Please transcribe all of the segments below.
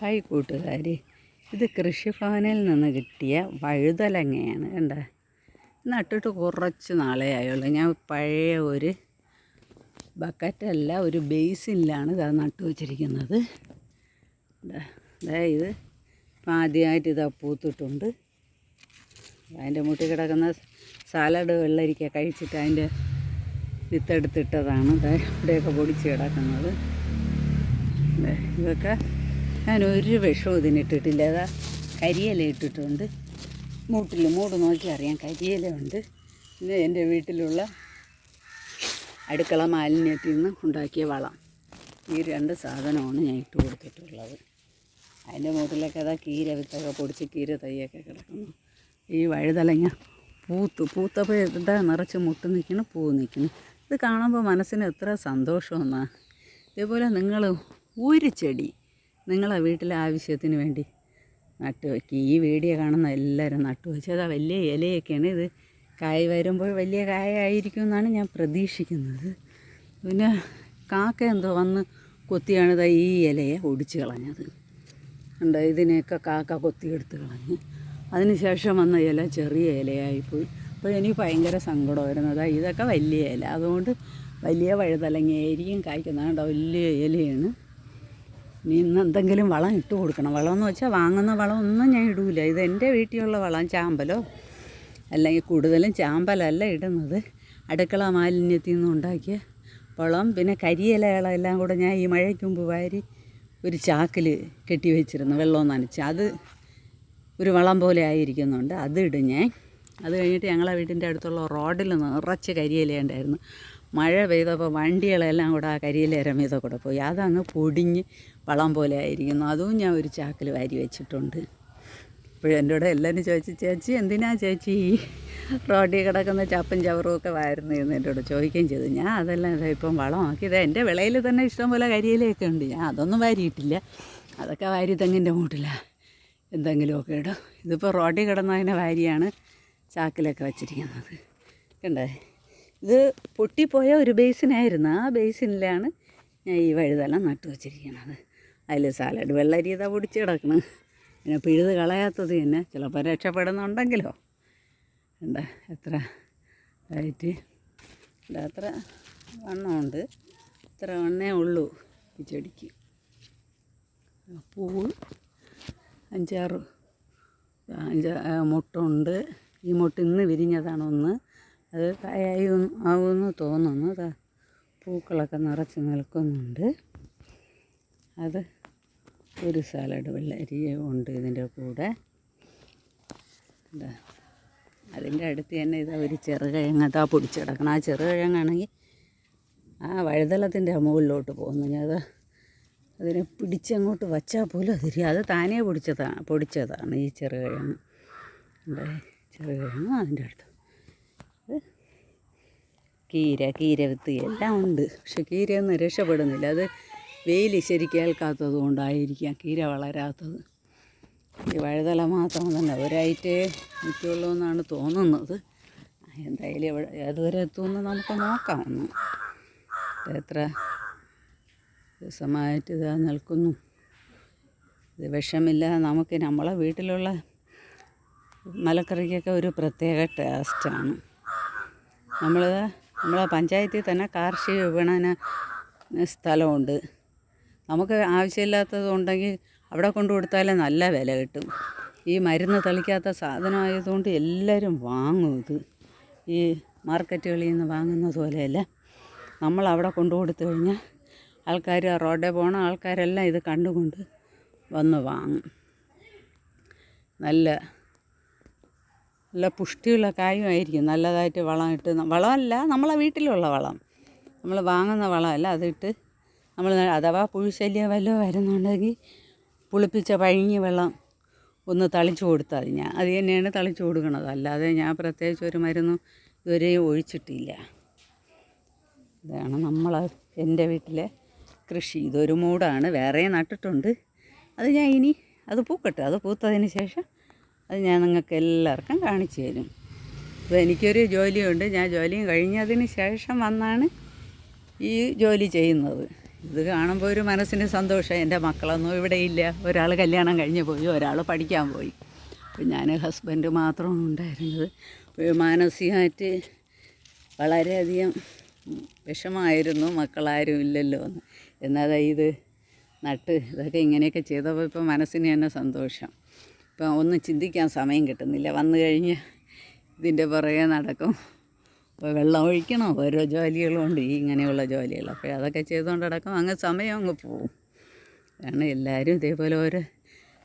Hi കൂട്ടുകാരി ഇത് കൃഷിഭവനിൽ നിന്ന് കിട്ടിയ വഴുതലങ്ങയാണ് കണ്ട? നട്ടിട്ട് കുറച്ച് നാളേ ആയുള്ളൂ. ഞാൻ പഴയ ഒരു ബക്കറ്റല്ല ഒരു ബേസിനിലാണ് ഇത് നട്ടു വച്ചിരിക്കുന്നത്. അതായത് ഇത് ഇപ്പം ആദ്യമായിട്ട് ഇത് പൂത്തിട്ടുണ്ട് അതിന്റെ മുട്ടി കിടക്കുന്ന സാലഡ് വെള്ളരിക്ക കഴിച്ചിട്ട് അതിന്റെ വിത്തെടുത്തിട്ടതാണ് ദാ ഇവിടെയൊക്കെ പൊടിച്ച് കിടക്കുന്നത്. ഇതൊക്കെ ഞാൻ ഒരു വിഷവും ഇതിനിട്ടിട്ടില്ല. അതാ കരിയില ഇട്ടിട്ടുണ്ട്. മൂട്ടിൽ മൂട് നോക്കി അറിയാം. കരിയില ഉണ്ട്. ഇത് എന്റെ വീട്ടിലുള്ള അടുക്കള മാലിന്യത്തിൽ നിന്ന് ഉണ്ടാക്കിയ വളം. ഈ രണ്ട് സാധനമാണ് ഞാൻ ഇട്ട് കൊടുത്തിട്ടുള്ളത്. അതിന്റെ മൂട്ടിലൊക്കെ അതാ കീര വിത്തൊക്കെ പൊടിച്ച് കീര തൈയൊക്കെ കിടക്കുന്നു. ഈ വഴുതലങ്ങ പൂത്ത് പൂത്തപ്പോൾ ഇതാ നിറച്ച് മുട്ട് നിൽക്കണം പൂ നിൽക്കണം ഇത് കാണുമ്പോൾ മനസ്സിന് എത്ര സന്തോഷമെന്നാണ്. ഇതേപോലെ നിങ്ങൾ ഒരു ചെടി നിങ്ങളെ വീട്ടിലെ ആവശ്യത്തിന് വേണ്ടി നട്ടു വയ്ക്കുക ഈ വീഡിയോ കാണുന്ന എല്ലാവരും നട്ടു വെച്ചു. അതാ വലിയ ഇലയൊക്കെയാണ് ഇത്. കായ് വരുമ്പോൾ വലിയ കായ ആയിരിക്കും എന്നാണ് ഞാൻ പ്രതീക്ഷിക്കുന്നത്. പിന്നെ കാക്ക എന്തോ വന്ന് കൊത്തിയാണ് ഇതാ ഈ ഇലയെ ഒടിച്ച് കളഞ്ഞത്. ഉണ്ട് ഇതിനെയൊക്കെ കാക്ക കൊത്തിയെടുത്ത് കളഞ്ഞ്. അതിനുശേഷം വന്ന ഇല ചെറിയ ഇലയായിപ്പോയി. അപ്പോൾ എനിക്ക് ഭയങ്കര സങ്കടമായിരുന്നു. അതാ ഇതൊക്കെ വലിയ ഇല. അതുകൊണ്ട് വലിയ വഴുതലങ്ങയായിരിക്കും കായ്ക്കുന്നതുകൊണ്ട് വലിയ ഇലയാണ്. ഇനി ഇന്ന് എന്തെങ്കിലും വളം ഇട്ട് കൊടുക്കണം. വളം എന്ന് വെച്ചാൽ വാങ്ങുന്ന വളം ഒന്നും ഞാൻ ഇടൂല. ഇത് എന്റെ വീട്ടിലുള്ള വളം ചാമ്പലോ അല്ലെങ്കിൽ കൂടുതലും ചാമ്പലല്ല ഇടുന്നത്. അടുക്കള മാലിന്യത്തിൽ നിന്ന് ഉണ്ടാക്കിയ വളം പിന്നെ കരിയിലകളെല്ലാം കൂടെ ഞാൻ ഈ മഴയ്ക്ക് മുമ്പ് വാരി ഒരു ചാക്കിൽ കെട്ടി വെച്ചിരുന്നു വെള്ളം നനച്ച്. അത് ഒരു വളം പോലെ ആയിരിക്കുന്നുണ്ട്. അത് ഇടും ഞാൻ. അത് കഴിഞ്ഞിട്ട് ഞങ്ങളെ വീട്ടിന്റെ അടുത്തുള്ള റോഡിൽ നിറച്ച് കരിയില ഉണ്ടായിരുന്നു. മഴ പെയ്തപ്പോൾ വണ്ടികളെല്ലാം കൂടെ ആ കരിയിലേരം മീത കൂടെ പോയി. അതങ്ങ് പൊടിഞ്ഞ് വളം പോലെ ആയിരിക്കുന്നു. അതും ഞാൻ ഒരു ചാക്കിൽ വാരി വെച്ചിട്ടുണ്ട്. ഇപ്പോഴും എന്റെ കൂടെ എല്ലാവരും ചോദിച്ചു ചേച്ചി എന്തിനാ ചേച്ചി റോഡിൽ കിടക്കുന്ന ചപ്പും ചവറും ഒക്കെ വാരുന്നു? എന്ന് എന്റെ കൂടെ ചോദിക്കുകയും ചെയ്തു. ഞാൻ അതെല്ലാം ഇതാ ഇപ്പം വളമാക്കി. ഇത് എന്റെ വിളയിൽ തന്നെ ഇഷ്ടംപോലെ കരിയിലയൊക്കെ ഉണ്ട്. ഞാൻ അതൊന്നും വാരിയിട്ടില്ല. അതൊക്കെ വാരി തെങ്ങിന്റെ മൂട്ടിലാണ് എന്തെങ്കിലുമൊക്കെ ഇടും. ഇതിപ്പോൾ റോഡിൽ കിടന്നതിനെ വാരിയാണ് ചാക്കിലൊക്കെ വച്ചിരിക്കുന്നത്. കണ്ടേ? ഇത് പൊട്ടിപ്പോയ ഒരു ബേസിനായിരുന്നു. ആ ബേസിനിലാണ് ഞാൻ ഈ വഴുതെല്ലാം നട്ടു വച്ചിരിക്കുന്നത്. അതിൽ സാലഡ് വെള്ളരി ഇതാ പൊടിച്ച് കിടക്കണം. പിന്നെ പിഴുത് കളയാത്തത് തന്നെ. ചിലപ്പോൾ രക്ഷപ്പെടുന്നുണ്ടെങ്കിലോ? എന്താ എത്ര ആയിട്ട്? എന്താ അത്ര വണ്ണമുണ്ട്. ഇത്ര വണ്ണേ ഉള്ളൂ ഈ ചെടിക്ക്. പൂവ് അഞ്ചാറ് അഞ്ചാ മുട്ടുണ്ട്. ഈ മുട്ട് ഇന്ന് വിരിഞ്ഞതാണ് ഒന്ന്. അത് കായായി ആവുമെന്ന് തോന്നുന്നു. പൂക്കളൊക്കെ നിറച്ച് നിൽക്കുന്നുണ്ട്. അത് ഒരു സാലഡ് വെള്ളരിയും ഉണ്ട് ഇതിന്റെ കൂടെ. എന്താ അതിന്റെ അടുത്ത് തന്നെ ഇതാ ഒരു ചെറുകിഴങ്ങ് അതാ പൊടിച്ചിടക്കണം. ആ ചെറുകിഴങ്ങാണെങ്കിൽ ആ വഴുതലത്തിന്റെ മുകളിലോട്ട് പോകുന്നു. ഞാൻ അത് അതിനെ പിടിച്ചങ്ങോട്ട് വച്ചാൽ പോലും അതിരി അത് താനേ പൊടിച്ചതാണ് പൊടിച്ചതാണ് ഈ ചെറുകിഴങ്ങ് ചെറുകിഴങ്ങ് അതിന്റെ അടുത്ത്. ഇത് കീര കീര വിത്ത് എല്ലാം ഉണ്ട്. പക്ഷെ കീരയൊന്നും രക്ഷപ്പെടുന്നില്ല. അത് വെയിൽ ശരിക്കും ഏൽക്കാത്തത് കൊണ്ടായിരിക്കാം കീര വളരാത്തത്. ഈ വഴുതല മാത്രം തന്നെ ഒരായിട്ടേ നിൽക്കുള്ളൂ എന്നാണ് തോന്നുന്നത്. എന്തായാലും എവിടെ ഏതുവരെ എത്തുമെന്ന് നമുക്ക് നോക്കാം എത്ര ദിവസമായിട്ട് ഇതാ നിൽക്കുന്നു. ഇത് വിഷമില്ല. നമുക്ക് നമ്മളെ വീട്ടിലുള്ള മലക്കറിക്കൊക്കെ ഒരു പ്രത്യേക ടേസ്റ്റാണ് നമ്മൾ നമ്മളെ പഞ്ചായത്തിൽ തന്നെ കാർഷിക വിപണന സ്ഥലമുണ്ട്. നമുക്ക് ആവശ്യമില്ലാത്തത് ഉണ്ടെങ്കിൽ അവിടെ കൊണ്ടു കൊടുത്താലേ നല്ല വില കിട്ടും. ഈ മരുന്ന് തളിക്കാത്ത സാധനമായതുകൊണ്ട് എല്ലാവരും വാങ്ങും ഇത്. ഈ മാർക്കറ്റുകളിൽ നിന്ന് വാങ്ങുന്നത് പോലെയല്ല. നമ്മൾ അവിടെ കൊണ്ടു കൊടുത്തു കഴിഞ്ഞാൽ ആൾക്കാർ റോഡിൽ പോണ ആൾക്കാരെല്ലാം ഇത് കണ്ടുകൊണ്ട് വന്ന് വാങ്ങും. നല്ല നല്ല പുഷ്ടിയുള്ള കായുമായിരിക്കും. നല്ലതായിട്ട് വളം ഇട്ട് വളമല്ല നമ്മളെ വീട്ടിലുള്ള വളം. നമ്മൾ വാങ്ങുന്ന വളമല്ല അതിട്ട് നമ്മൾ അഥവാ പുഴുശല്യം വല്ലതും വരുന്നുണ്ടെങ്കിൽ പുളിപ്പിച്ച പഴങ്ങിയ വെള്ളം ഒന്ന് തളിച്ചു കൊടുത്താൽ മതി. ഞാൻ അത് തന്നെയാണ് തളിച്ചു കൊടുക്കണത്. അല്ലാതെ ഞാൻ പ്രത്യേകിച്ച് ഒരു മരുന്നും ഇതുവരെയും ഒഴിച്ചിട്ടില്ല. ഇതാണ് നമ്മൾ എന്റെ വീട്ടിലെ കൃഷി. ഇതൊരു മൂടാണ്. വേറെ നട്ടിട്ടുണ്ട്. അത് ഞാൻ ഇനി അത് പൂക്കട്ടെ. അത് പൂത്തതിന് ശേഷം അത് ഞാൻ നിങ്ങൾക്ക് എല്ലാവർക്കും കാണിച്ചു തരും. അപ്പോൾ എനിക്കൊരു ജോലിയുണ്ട്. ഞാൻ ജോലിയും കഴിഞ്ഞതിന് ശേഷം വന്നാണ് ഈ ജോലി ചെയ്യുന്നത്. ഇത് കാണുമ്പോൾ ഒരു മനസ്സിന് സന്തോഷം. എന്റെ മക്കളൊന്നും ഇവിടെ ഇല്ല. ഒരാൾ കല്യാണം കഴിഞ്ഞ് പോയി ഒരാൾ പഠിക്കാൻ പോയി. അപ്പം ഞാൻ ഹസ്ബൻഡ് മാത്രമാണ് ഉണ്ടായിരുന്നത്. അപ്പോൾ മാനസികമായിട്ട് വളരെയധികം വിഷമമായിരുന്നു. മക്കളാരും ഇല്ലല്ലോ എന്ന്. എന്നാൽ ഇത് നട്ട് ഇതൊക്കെ ഇങ്ങനെയൊക്കെ ചെയ്തപ്പോൾ ഇപ്പോൾ മനസ്സിന് തന്നെ സന്തോഷം. ഇപ്പം ഒന്നും ചിന്തിക്കാൻ സമയം കിട്ടുന്നില്ല. വന്നു കഴിഞ്ഞ് ഇതിന്റെ പുറകെ നടക്കും. ഇപ്പോൾ വെള്ളം ഒഴിക്കണം? ഓരോ ജോലികളുണ്ട് ഈ ഇങ്ങനെയുള്ള ജോലികൾ അപ്പോൾ അതൊക്കെ ചെയ്തുകൊണ്ട് നടക്കും. അങ്ങ് സമയം അങ്ങ് പോവും. കാരണം എല്ലാവരും ഇതേപോലെ ഓരോ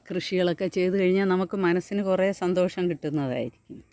കൃഷികളൊക്കെ ചെയ്തു കഴിഞ്ഞാൽ നമുക്ക് മനസ്സിന് കുറേ സന്തോഷം കിട്ടുന്നതായിരിക്കും.